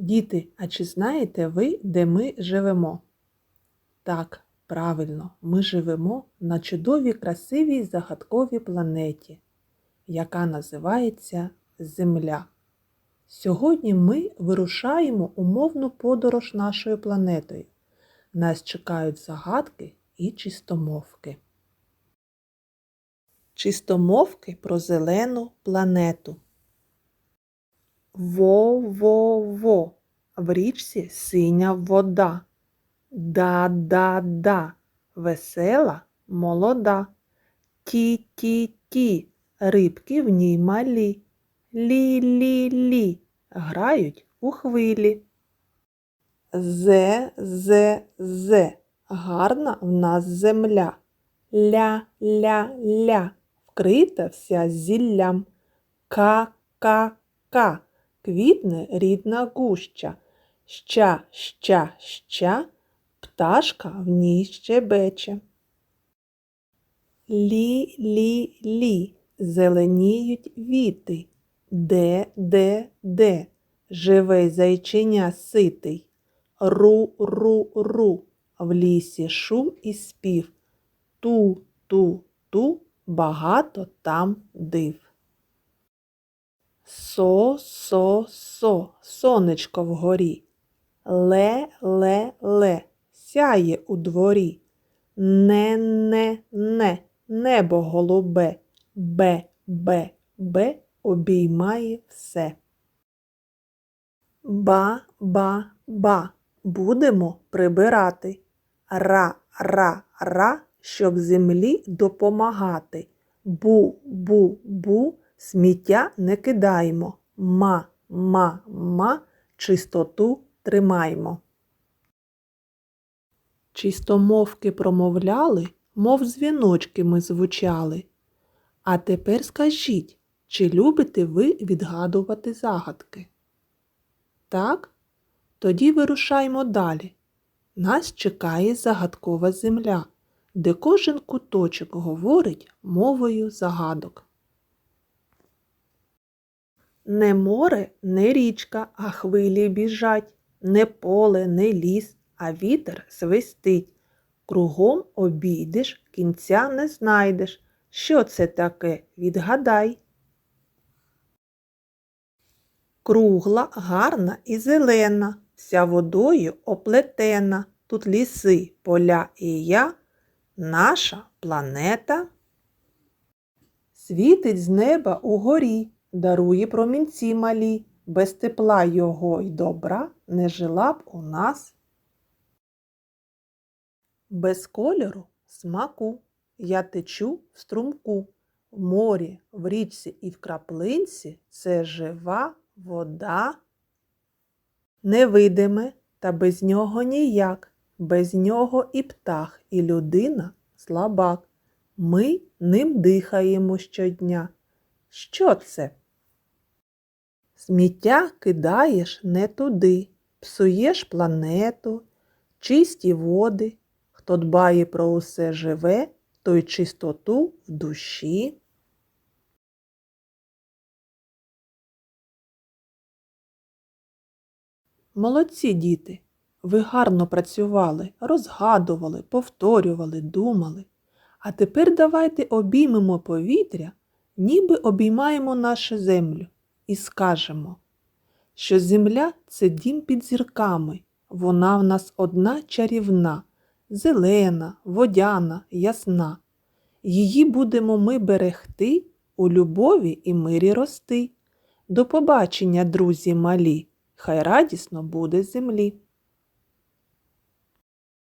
Діти, а чи знаєте ви, де ми живемо? Так, правильно, ми живемо на чудовій, красивій загадковій планеті, яка називається Земля. Сьогодні ми вирушаємо у мовну подорож нашою планетою. Нас чекають загадки і чистомовки. Чистомовки про зелену планету. Во-во-во, в річці синя вода. Да-да-да, весела, молода. Ті-ті-ті, рибки в ній малі. Лі-лі-лі, грають у хвилі. Зе-зе-зе, гарна в нас земля. Ля-ля-ля, вкрита вся зіллям. Ка-ка-ка, квітне рідна гуща. Ща, ща, ща, пташка в ній щебече. Лі-лі-лі, зеленіють віти. Де, де, де, живе зайчиня ситий. Ру, ру, ру, в лісі шум і спів. Ту, ту, ту, багато там див. Со, со, со, сонечко вгорі. Ле, ле, ле, сяє у дворі. Не, не, не, небо голубе. Бе, бе, бе, обіймає все. Ба, ба, ба, будемо прибирати. Ра, ра, ра, щоб землі допомагати. Бу, бу, бу, сміття не кидаємо. Ма, ма, ма, чистоту тримаймо. Чистомовки промовляли, мов дзвіночки ми звучали. А тепер скажіть, чи любите ви відгадувати загадки? Так? Тоді вирушаймо далі. Нас чекає загадкова земля, де кожен куточок говорить мовою загадок. Не море, не річка, а хвилі біжать, не поле, не ліс, а вітер свистить. Кругом обійдеш, кінця не знайдеш. Що це таке? Відгадай. Кругла, гарна і зелена, вся водою оплетена. Тут ліси, поля і я, наша планета. Світить з неба угорі, дарує промінці малі, без тепла його й добра не жила б у нас. Без кольору смаку я течу в струмку, в морі, в річці і в краплинці це жива вода. Невидиме, та без нього ніяк, без нього і птах, і людина слабак. Ми ним дихаємо щодня. Що це? Сміття кидаєш не туди, псуєш планету, чисті води. Хто дбає про усе живе, той чистоту в душі. Молодці діти, ви гарно працювали, розгадували, повторювали, думали. А тепер давайте обіймемо повітря, ніби обіймаємо нашу землю, і скажемо, що земля це дім під зірками, вона в нас одна чарівна, зелена, водяна, ясна. Її будемо ми берегти, у любові і мирі рости. До побачення, друзі малі! Хай радісно буде землі.